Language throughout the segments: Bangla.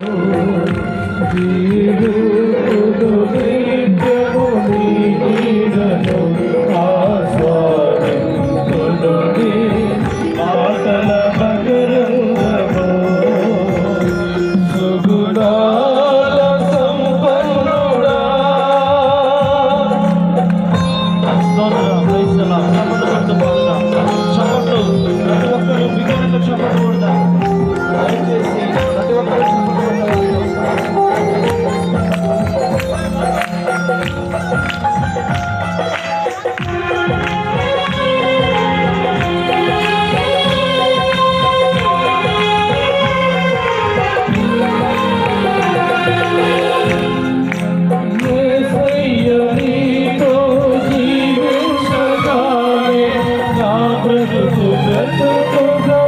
Oh, 偷偷 oh.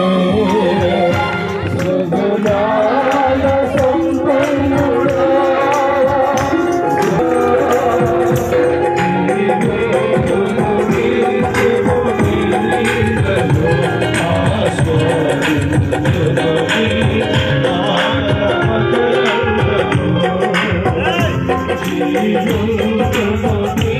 তোমাকে